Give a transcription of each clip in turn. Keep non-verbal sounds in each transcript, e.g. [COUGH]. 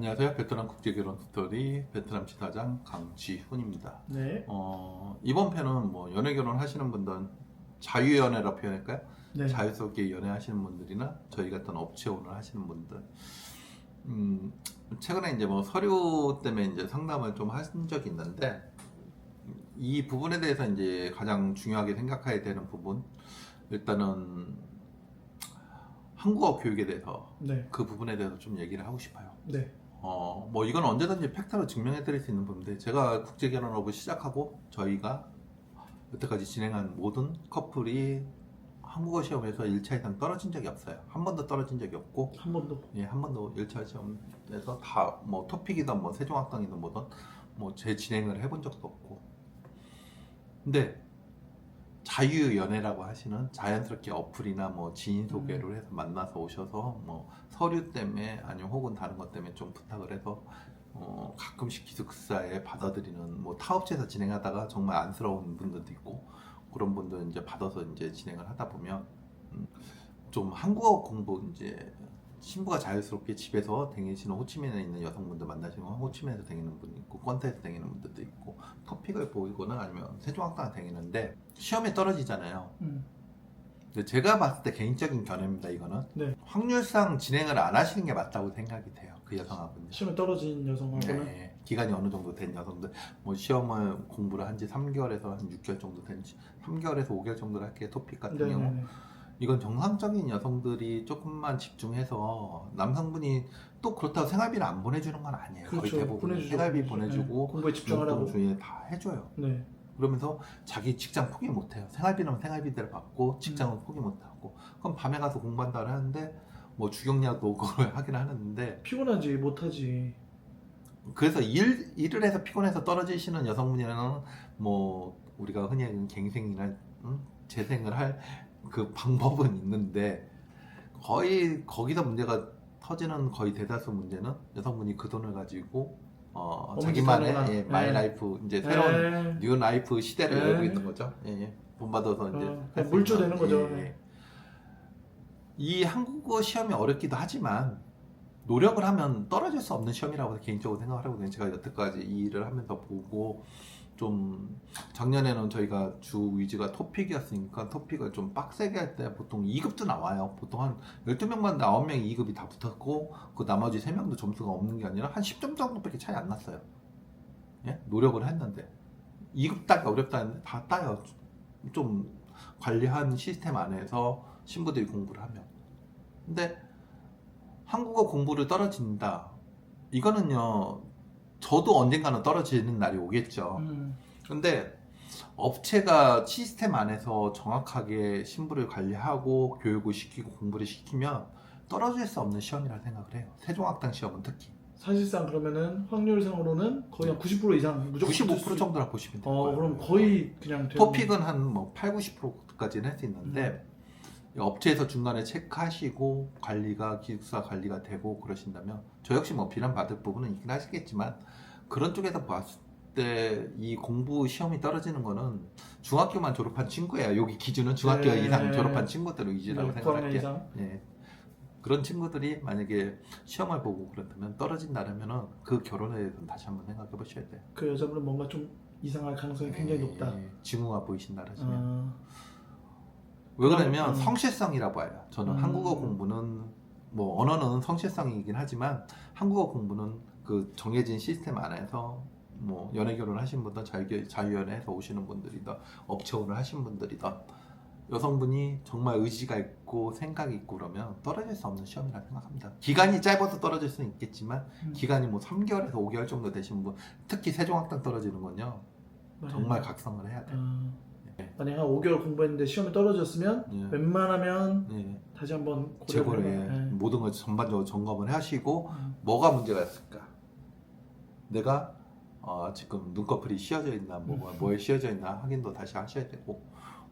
안녕하세요. 베트남 국제결혼 스토리 베트남 지사장 강지훈입니다. 네. 어, 이번 편은 뭐 연애 결혼 하시는 분들 자유연애라 표현할까요? 네. 자유스럽게 연애하시는 분들이나 저희 같은 업체 오늘 하시는 분들. 음, 최근에 이제 뭐 서류 때문에 이제 상담을 좀 하신 적이 있는데 이 부분에 대해서 이제 가장 중요하게 생각해야 되는 부분 일단은 한국어 교육에 대해서 네. 그 부분에 대해서 좀 얘기를 하고 싶어요. 네. 어, 뭐 이건 언제든지 팩트로 증명해 드릴 수 있는 부분인데 제가 국제 결혼업을 시작하고 저희가 여태까지 진행한 모든 커플이 한국어 시험에서 1차 이상 떨어진 적이 없어요. 한 번도 떨어진 적이 없고 한 번도. 예, 한 번도 1차 시험에서 다 뭐 토픽이든 뭐 세종학당이든 뭐든 뭐 제 진행을 해본 적도 없고 근데 자유 연애라고 하시는 자연스럽게 어플이나 뭐 지인 소개를 해서 만나서 오셔서 뭐 서류 때문에 아니면 혹은 다른 것 때문에 좀 부탁을 해서 어 가끔씩 기숙사에 받아들이는 뭐 타업체에서 진행하다가 정말 안쓰러운 분들도 있고 그런 분들 이제 받아서 이제 진행을 하다 보면 음, 좀 한국어 공부 이제 신부가 자유스럽게 집에서 댕기시는 호치민에 있는 여성분들 만나시는 건 호치민에서 댕기는 분이 있고 권태에서 댕기는 분들도 있고 토픽을 보이거나 아니면 세종학당에 댕기는데 시험에 떨어지잖아요. 음. 근데 제가 봤을 때 개인적인 견해입니다. 이거는 네. 확률상 진행을 안 하시는 게 맞다고 생각이 돼요. 그 여성하고는. 시험에 떨어진 여성하고는 네, 기간이 어느 정도 된 여성들 뭐 시험을 공부를 한 지 3개월에서 한 6개월 정도 된 3개월에서 5개월 정도를 할게 토픽 같은 네, 경우 네, 네. 이건 정상적인 여성들이 조금만 집중해서 남성분이 또 그렇다고 생활비를 안 보내주는 건 아니에요. 거의 그렇죠. 대부분 보내주죠. 생활비 네. 보내주고 공부에 집중하라고. 주에 다 해줘요. 네. 그러면서 자기 직장 포기 못해요. 생활비는 생활비대로 받고 직장은 음. 포기 못하고 그럼 밤에 가서 공부한다 하는데 뭐 주경야도 [LAUGHS] 그걸 하긴 하는데 피곤하지 못하지. 그래서 일, 일을 해서 피곤해서 떨어지시는 여성분이라는 뭐 우리가 흔히 갱생이나 음? 재생을 할 그 방법은 있는데 거의 거기서 문제가 터지는 거의 대다수 문제는 여성분이 그 돈을 가지고 어, 자기만의. 예, 마이 네. 라이프 이제 새로운 네. 뉴 라이프 시대를 네. 열고 있는 거죠. 예, 예. 돈 받아서 이제 어, 할수 물주 있는. 되는 거죠. 예, 네. 예. 이 한국어 시험이 어렵기도 하지만 노력을 하면 떨어질 수 없는 시험이라고 개인적으로 하거든요. 제가 여태까지 이 일을 하면서 보고 좀 작년에는 저희가 주 위주가 토픽이었으니까 토픽을 좀 빡세게 할 때 보통 2급도 나와요. 보통 한 12명만 9명 2급이 다 붙었고 그 나머지 3명도 점수가 없는 게 아니라 한 10점 정도밖에 차이 안 났어요. 예? 노력을 했는데 2급 따기 어렵다는데 다 따요. 좀 관리한 시스템 안에서 신부들이 공부를 하면. 근데 한국어 공부를 떨어진다. 이거는요. 저도 언젠가는 떨어지는 날이 오겠죠. 음. 근데 업체가 시스템 안에서 정확하게 신부를 관리하고 교육을 시키고 공부를 시키면 떨어질 수 없는 시험이라 생각을 해요. 세종학당 시험은 특히 사실상 그러면은 확률상으로는 거의 한 90% 이상 무조건 95% 정도라 보시면 돼요. 어, 그럼 거의 그냥 되는- 토픽은 한 뭐 8, 90%까지는 할 수 있는데 업체에서 중간에 체크하시고 관리가 기숙사 관리가 되고 그러신다면 저 역시 뭐 비난 받을 부분은 있긴 하시겠지만 그런 쪽에서 봤을 때 이 공부 시험이 떨어지는 거는 중학교만 졸업한 친구예요. 여기 기준은 중학교 네. 이상 졸업한 친구들 위주라고 네, 생각할게요. 9학년 이상. 예. 그런 친구들이 만약에 시험을 보고 그렇다면 떨어진다면은 그 결혼에 대해서는 다시 한번 생각해 보셔야 돼요. 그 여자분은 뭔가 좀 이상할 가능성이 굉장히 예, 높다. 징후가 보이신다 그러시면. 아, 왜 그러냐면 음. 성실성이라고 봐요. 저는 음. 한국어 공부는 뭐 언어는 성실성이긴 하지만 한국어 공부는 그 정해진 시스템 안에서 뭐 연애 결혼 하신 분들 자유 자유연애해서 오시는 분들이다 업체원을 하신 분들이다 여성분이 정말 의지가 있고 생각이 있고 그러면 떨어질 수 없는 시험이라 생각합니다. 기간이 짧아서 떨어질 수는 있겠지만 음. 기간이 뭐 3개월에서 5개월 정도 되신 분 특히 세종학당 떨어지는 건요 맞아요. 정말 각성을 해야 돼요. 아, 네. 만약에 한 5개월 공부했는데 시험에 떨어졌으면 예. 웬만하면 예. 다시 한번 재고를 고려를 예. 네. 모든 걸 전반적으로 점검을 하시고 음. 뭐가 문제가 있을까? 내가 어, 지금 눈꺼풀이 씌어져 있나 뭐 뭐에 씌어져 있나 확인도 다시 하셔야 되고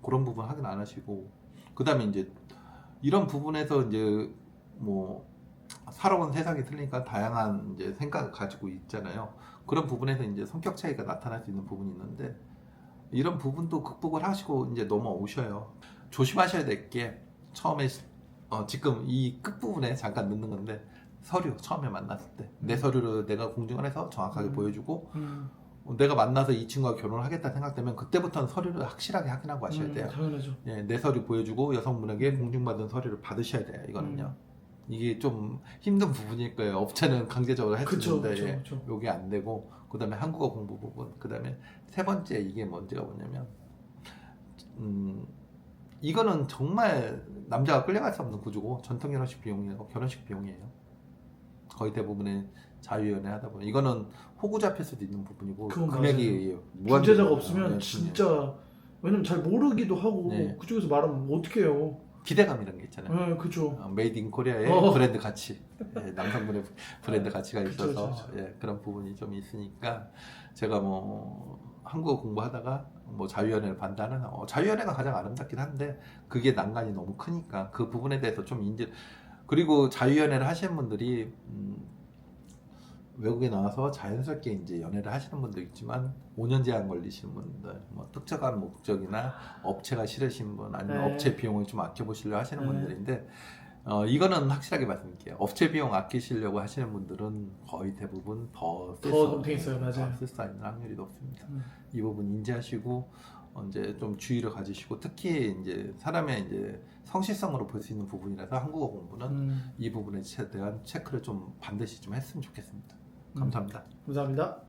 그런 부분 확인 안 하시고 그다음에 이제 이런 부분에서 이제 뭐 살아온 세상이 틀리니까 다양한 이제 생각을 가지고 있잖아요. 그런 부분에서 이제 성격 차이가 나타날 수 있는 부분이 있는데 이런 부분도 극복을 하시고 이제 넘어오셔요. 조심하셔야 될 게 처음에 어, 지금 이 끝부분에 잠깐 넣는 건데 서류 처음에 만났을 때 내 서류를 내가 공증을 해서 정확하게 음. 보여주고 음, 어, 내가 만나서 이 친구가 결혼을 하겠다 생각되면 그때부터는 서류를 확실하게 확인하고 하셔야 음, 돼요. 당연하죠. 예, 내 서류 보여주고 여성분에게 공증받은 서류를 받으셔야 돼요. 이거는요. 이게 좀 힘든 부분일 거예요. 업체는 강제적으로 해주는데. 요게 안 되고 그다음에 한국어 공부 부분 그다음에 세 번째 이게 문제가 뭐냐면 음 이거는 정말 남자가 끌려갈 수 없는 구조고 전통 결혼식 비용이고 결혼식 비용이에요. 거의 대부분의 자유연애 하다 보면 이거는 호구 잡힐 수도 있는 부분이고 금액이 중재자가 무한대로 없으면 네, 진짜 왜냐면 잘 모르기도 하고 네. 그쪽에서 말하면 어떻게 해요? 기대감 이런 게 있잖아요. 네, 그죠. 어, 메이드 인 코리아의 어. 브랜드 가치 예, 남성분의 브랜드 가치가 그쵸, 있어서 그쵸, 그쵸. 예, 그런 부분이 좀 있으니까 제가 뭐 한국어 공부하다가 뭐 자유연애를 반대하는 어, 자유연애가 가장 아름답긴 한데 그게 난간이 너무 크니까 그 부분에 대해서 좀 인지 그리고 자유연애를 하시는 분들이 음, 외국에 나와서 자연스럽게 이제 연애를 하시는 분도 있지만 5년 제한 걸리시는 분들, 뭐 특정한 목적이나 업체가 싫으신 분, 아니면 네. 업체 비용을 좀 아껴보시려 하시는 네. 분들인데 어, 이거는 확실하게 말씀드릴게요. 업체 비용 아끼시려고 하시는 분들은 거의 대부분 더쓸 더수 넘게 있어요, 맞아요. 쓸수 있는 확률이 높습니다. 음. 이 부분 인지하시고 어, 이제 좀 주의를 가지시고 특히 이제 사람의 이제 성실성으로 볼 수 있는 부분이라서 한국어 공부는 음, 이 부분에 대한 체크를 좀 반드시 좀 했으면 좋겠습니다. 음. 감사합니다. 감사합니다.